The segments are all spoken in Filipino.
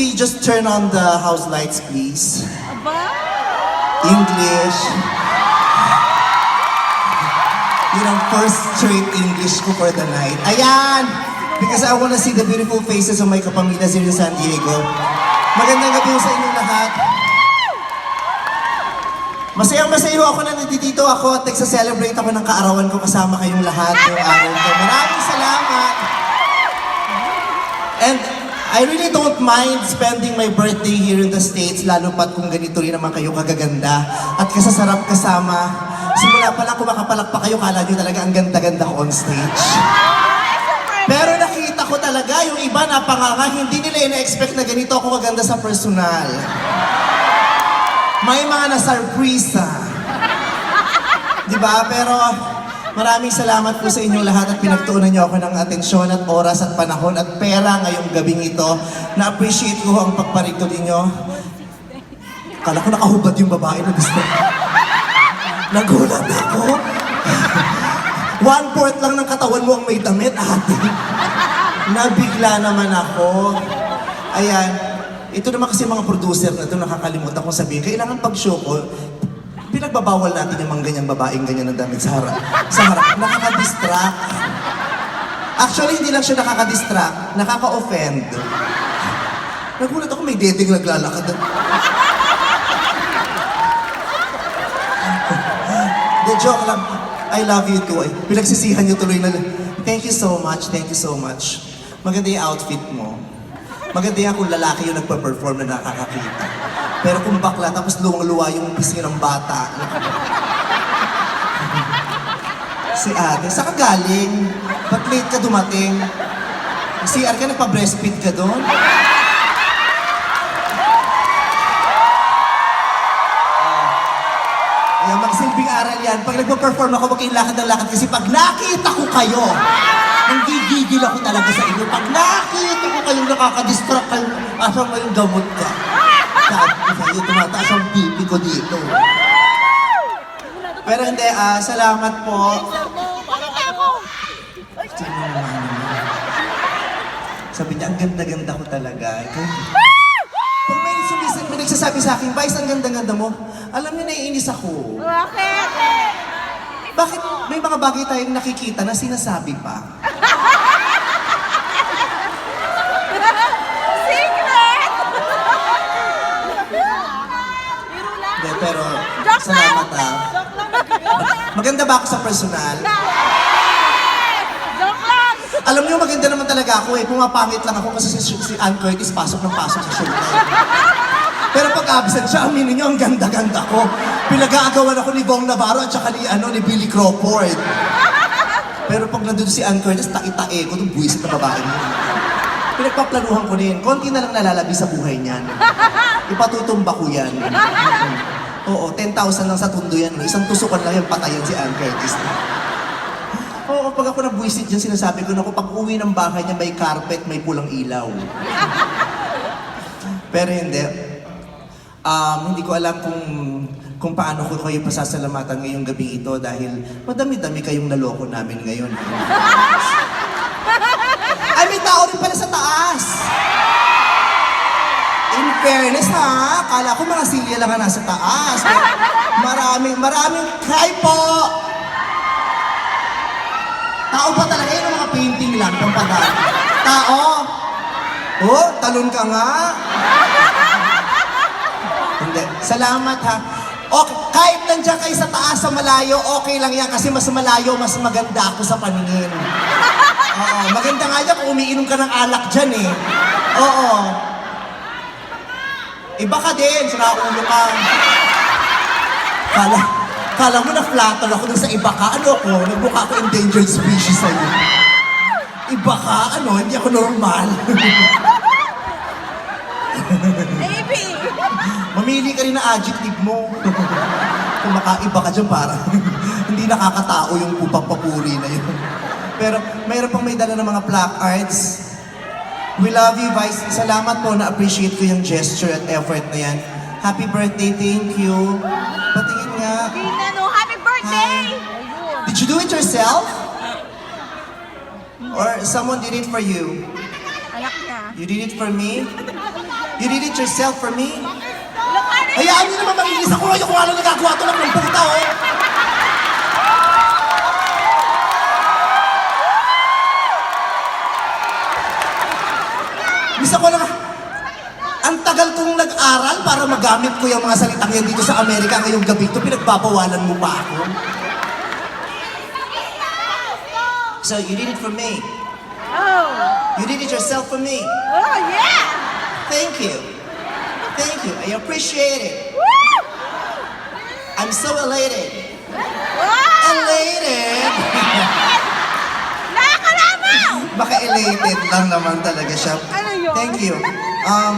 we just turn on the house lights, please? Aba? English. Yun ang first straight English ko for the night. Ayan! Because I wanna see the beautiful faces of my kapamilyas here in San Diego. Magandang gabi sa inyong lahat. Masayang masayo ako na nandito ako at nagsa-celebrate ako ng kaarawan ko kasama kayong lahat ngayong araw ko. Maraming I really don't mind spending my birthday here in the States, lalo pat kung ganito rin naman kayo kagaganda at kasasarap kasama. Simula pa lang kumakapalakpak kayo, kala nyo talaga ang ganda-ganda ko on stage. Pero nakita ko talaga, yung iba napanganga, hindi nila ina-expect na ganito ako kaganda sa personal. May mga nasarprisa. Di ba? Pero maraming salamat po sa inyong lahat at pinagtuunan niyo ako ng atensyon at oras at panahon at pera ngayong gabing ito. Na-appreciate ko ang pagparito ninyo. Kala ko nakahubad yung babae na gusto. Nagulat ako. One-fourth lang ng katawan mo ang may damit, ate. Nabigla naman ako. Ayan. Ito naman kasi mga producer na ito, nakakalimutan kong sabihin. Kailangan pag show ko, pinagbabawal natin yung mga ganyang babaeng ganyan ng damit sa harap. Sa harap, nakaka-distract. Actually, hindi lang siya nakaka-distract, nakaka-offend. Nagulat ako, may dating naglalakad. The joke lang. I love you too. Pinagsisihan niyo tuloy na. Thank you so much, thank you so much. Maganda yung outfit mo. Maganda yan kung lalaki yung nagpa-perform na nakakakita. Pero kung bakla, tapos luwang-luwa yung pisngi ng bata. si ate, saan ka galing? Ba't late ka dumating? CR ka, nagpa-breastfeed ka doon? Kaya magsilbing aral yan. Pag nagpa-perform ako, huwag kayong lakad ng lakad. Kasi pag nakita ko kayo, nanggigigil ako talaga sa inyo. Pag nakita ko kayong nakaka-distract kayo, asang mo yung gamot ka. Sabi ko sa'yo, tumataas ang pipi ko dito. Pero hindi, ah, salamat po. Pakita ako! Sino naman naman? Sabi niya, ang ganda-ganda ko talaga. Ikaw, pag may sumisit, may nagsasabi sa akin, Vice, ang ganda-ganda mo. Alam niyo, naiinis ako. Bakit? Bakit may mga bagay tayong nakikita na sinasabi pa? Secret! Biro lang. Hindi, pero Joke lang! Salamat ah. Maganda ba ako sa personal? Joke! Alam niyo, maganda naman talaga ako eh. Pumapangit lang ako kasi si, si Ann Curtis pasok ng pasok sa show. Pero pag absent siya, aminin niyo, ang ganda-ganda ko. Pinag-aagawan ako ni Bong Navarro at saka ni, ano, ni Billy Crawford. Pero pag nandun si Ann Curtis, tae-tae ko, itong buwisit na babae niya. Pinagpaplanuhan ko din. Konti na lang nalalabi sa buhay niyan. Ipatutumba ko yan. Oo, 10,000 lang sa tundo yan. Isang tusukan lang yan, patayan si Ann Curtis. Oo, pag ako nabwisit dyan, sinasabi ko na ako, pag uwi ng bahay niya, may carpet, may pulang ilaw. Pero hindi. Um, hindi ko alam kung kung paano ko kayo pasasalamatan ngayong gabi ito dahil madami-dami kayong naloko namin ngayon. Ay, may tao rin pala sa taas! In fairness ha, kala ko mga silya lang ang nasa taas. Pero Maraming, maraming, hi po! Tao ba talaga yun? Mga painting lang, pampadaan. Tao! Oh, talon ka nga. Hindi. Salamat ha. Okay, kahit nandiyan kayo sa taas sa malayo, okay lang yan kasi mas malayo, mas maganda ako sa paningin. Oo, maganda nga yan kung umiinom ka ng alak dyan eh. Oo. Iba ka din, sira ulo ka. Kala, kala mo na flatter ako dun sa iba ka. Ano ko? Nagmukha ako endangered species sa'yo. Iba ka? Ano? Hindi ako normal. Maybe! Mamili ka rin ng adjective mo. Kung makaiba ka dyan, parang hindi nakakatao yung pupapapuri na yun. Pero mayroon pang may dala ng mga placards. We love you, Vice. Salamat po, na-appreciate ko yung gesture at effort na yan. Happy birthday, thank you. Patingin nga. Tina, no, happy birthday! Did you do it yourself? Or someone did it for you? Anak na. You did it for me? You did it yourself for me? Hayaan niyo naman magilis ako. Ayoko nga lang nagagawa to lang ng puta, oh. Bisa ko lang, ang tagal kong nag-aral para magamit ko yung mga salitang yan dito sa Amerika ngayong gabi ito, pinagbabawalan mo pa ako. So you did it for me. Oh. You did it yourself for me. Oh, yeah. Thank you. Thank you. I appreciate it. Woo. I'm so elated. Wow. Elated! Nakakalamaw. Baka elated lang naman talaga siya. Ano yun? Thank you. Um,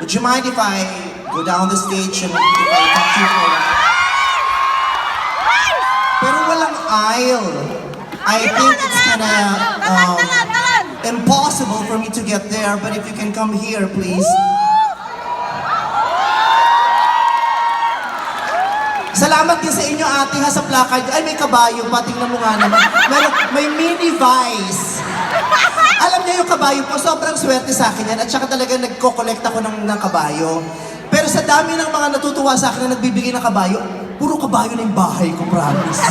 would you mind if I go down the stage and if I talk to you for? Pero walang aisle. I think it's kinda um, impossible for me to get there, but if you can come here, please. Salamat din sa inyo ate ha sa placard. Ay, may kabayo pa. Tingnan mo nga naman. Meron, may mini vice. Alam niyo yung kabayo po, sobrang swerte sa akin yan. At saka talaga nagko-collect ako ng, ng kabayo. Pero sa dami ng mga natutuwa sa akin na nagbibigay ng kabayo, puro kabayo na yung bahay ko, promise.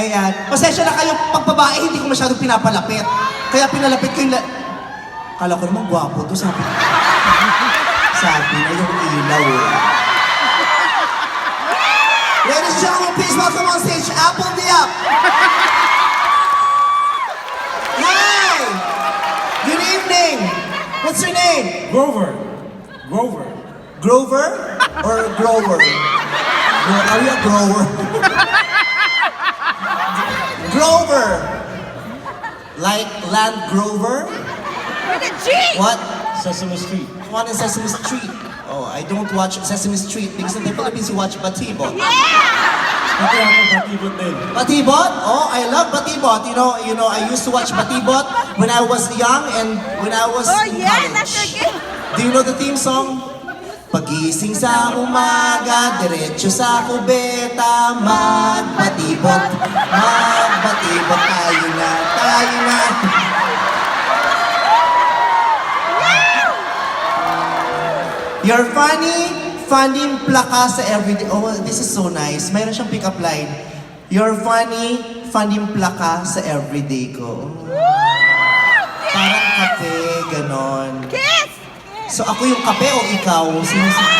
Ayan. Pasensya na kayo, pag babae, hindi ko masyadong pinapalapit. Kaya pinalapit ko yung... La- Kala ko naman gwapo to, sabi. sabi na yung ilaw eh. Ladies and gentlemen, please welcome on stage Apple the Up. What's your name? Grover. Grover. Grover or Grover? Gro- Are you a grower? Grover! Like Land Grover? With a G. What? Sesame Street. One in Sesame Street. Oh, I don't watch Sesame Street because in the Philippines you watch Batibot. Pati ako batibot din. Batibot? Oh, I love Batibot. You know, you know, I used to watch Batibot when I was young and when I was Oh, in yeah, college. that's game. Do you know the theme song? Pagising sa umaga, diretso sa kubeta, magbatibot, magbatibot, tayo na, tayo na. You're funny, funny plaka sa everyday. Oh, this is so nice. Mayroon siyang pick-up line. You're funny, funny plaka sa everyday ko. Parang kape, ganon. Kiss. So ako yung kape o ikaw? Sino si-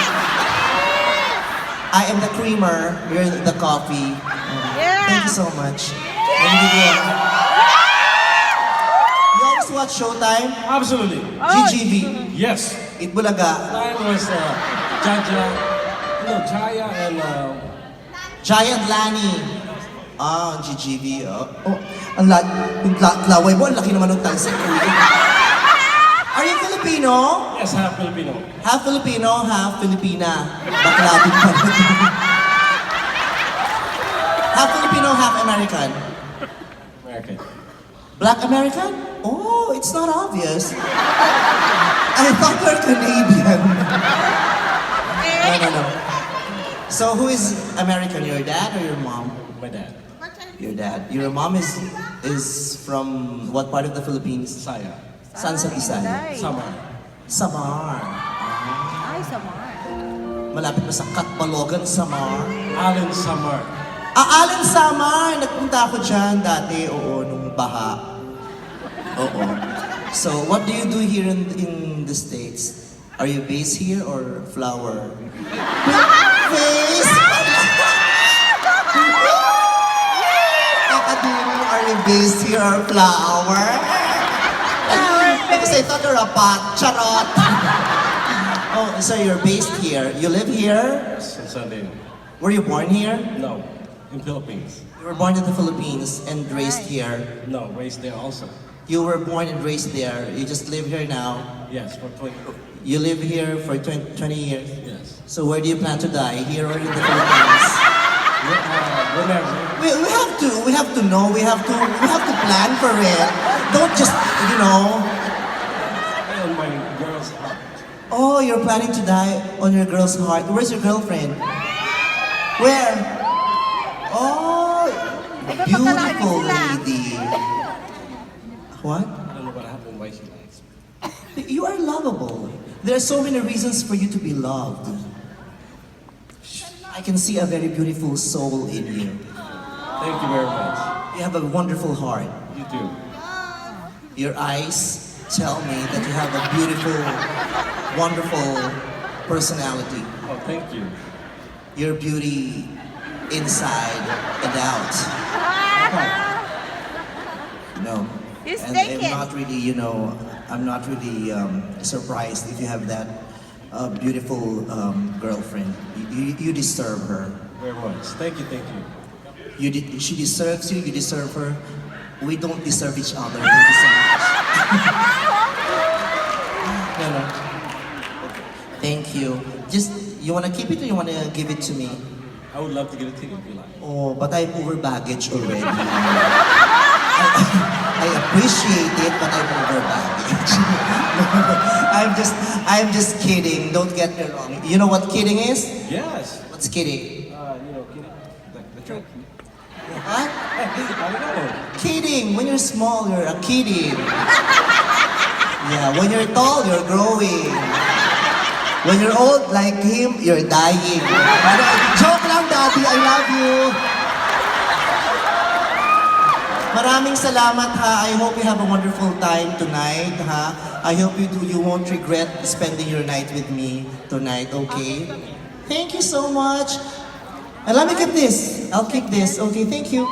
I am the creamer, you're the coffee. Yeah. Thank you so much. You always watch Showtime? Absolutely. GGV, Yes. Itbulaga, Mine was uh, Jaja, no, Jaya and uh, Giant Lani. Ah, GGV. Oh, oh ang la yung la laway mo, ang laki naman ng talsik. Are you Filipino? yes, half Filipino. Half Filipino, half Filipina. Bakla din pa. half Filipino, half American. American. Black American? Oh, it's not obvious. I thought you're Canadian. No, no, no. So who is American? Your dad or your mom? My dad. Your dad. Your mom is is from what part of the Philippines? Saya. San sa? Samar. Samar. Ay, samar. Malapit na sa Katbalogan, Samar. Allen Samar. Ah, Alan Samar! Nagpunta ako dyan dati, oo, nung baha. Oo. So, what do you do here in, in the States? Are you based here or flower? Base? Kakadiri, are you based here or flower? Because I thought you're a pot. Charot! oh, so you're based here. You live here? San Sunday. Were you born here? No. In Philippines. You were born in the Philippines and raised here. No, raised there also. You were born and raised there. You just live here now. Yes, for 20. You live here for 20, 20 years. Yes. So where do you plan to die? Here or in the Philippines? Wh- Uh, whenever. We, we have to, we have to know, we have to, we have to plan for it. Don't just, you know, On my girl's heart. oh, you're planning to die on your girl's heart. Where's your girlfriend? Where? Oh, beautiful lady. What? I don't know what happened, why she likes me. You You are lovable. There are so many reasons for you to be loved. I can see a very beautiful soul in you. Thank you very much. You have a wonderful heart. You do. Your eyes tell me that you have a beautiful, wonderful personality. Oh, thank you. Your beauty inside and out. No. He's and taken. I'm not really, you know, I'm not really um, surprised if you have that uh, beautiful um, girlfriend. You, you, you deserve her. Very much. Thank you, thank you. You de- she deserves you, you deserve her. We don't deserve each other. Thank you so much. no, no. Thank you. Just, you wanna keep it or you wanna give it to me? I would love to get a ticket if you like. Oh, but I'm over baggage already. I, I appreciate it, but I'm over baggage. I'm just, I'm just kidding. Don't get me wrong. You know what kidding is? Yes. What's kidding? Uh, you know, kidding. it. The. Huh? I know. Kidding. When you're small, you're a kidding. Yeah, when you're tall, you're growing. When you're old like him, you're dying. Joke lang, Daddy. I love you. Maraming salamat ha. I hope you have a wonderful time tonight ha. I hope you do you won't regret spending your night with me tonight, okay? Thank you so much. And let me keep this. I'll keep this. Okay, thank you.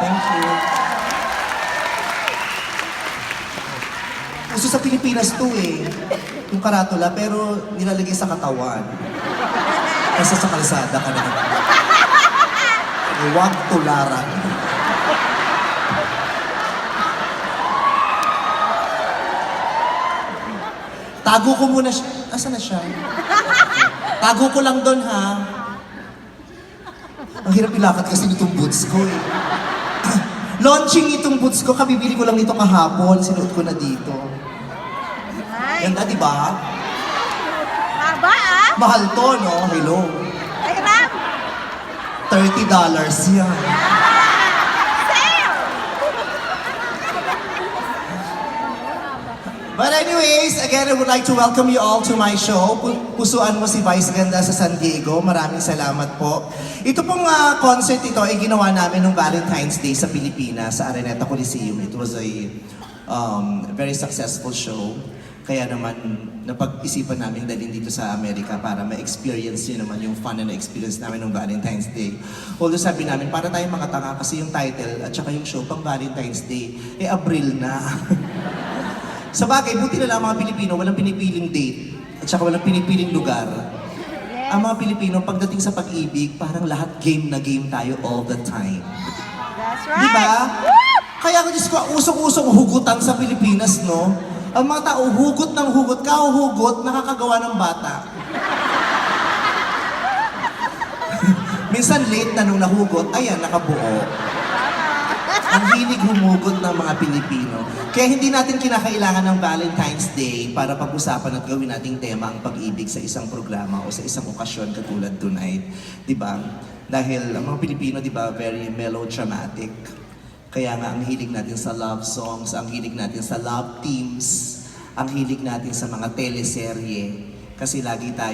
Thank you. Uso sa Pilipinas to eh. Yung karatula, pero nilalagay sa katawan. Kaysa sa kalsada ka na. Huwag tularan. Tago ko muna siya. Asa na siya? Tago ko lang doon ha. Ang hirap ilakad kasi nitong boots ko eh. Launching itong boots ko, kabibili ko lang nito kahapon. Sinuot ko na dito. Ganda, di ba? haba ah. Mahal to, no? Hello. Ay, Ram. $30 yan. Sale. But anyways, again, I would like to welcome you all to my show. Pu- Pusuan mo si Vice Ganda sa San Diego. Maraming salamat po. Ito pong ah, concert ito ay ginawa namin nung Valentine's Day sa Pilipinas, sa Araneta Coliseum. It was a um, very successful show. Kaya naman, napag-isipan namin dalhin dito sa Amerika para ma-experience nyo naman yung fun na na-experience namin nung Valentine's Day. Although sabi namin, para tayong makatanga kasi yung title at saka yung show pang Valentine's Day, eh Abril na. Sa bagay, buti na lang ang mga Pilipino, walang pinipiling date at saka walang pinipiling lugar. Ang mga Pilipino, pagdating sa pag-ibig, parang lahat game na game tayo all the time. That's right. Di ba? Kaya ko Diyos ko, usong-usong hugutan sa Pilipinas, no? Ang mga tao, hugot ng hugot, kahuhugot, nakakagawa ng bata. Minsan late na nung nahugot, ayan, nakabuo. Ang hilig humugot ng mga Pilipino. Kaya hindi natin kinakailangan ng Valentine's Day para pag-usapan at gawin nating tema ang pag-ibig sa isang programa o sa isang okasyon katulad tonight. Di ba? Dahil ang mga Pilipino, di ba, very melodramatic. Kaya nga ang hilig natin sa love songs, ang hilig natin sa love teams, ang hilig natin sa mga teleserye. Kasi lagi tayo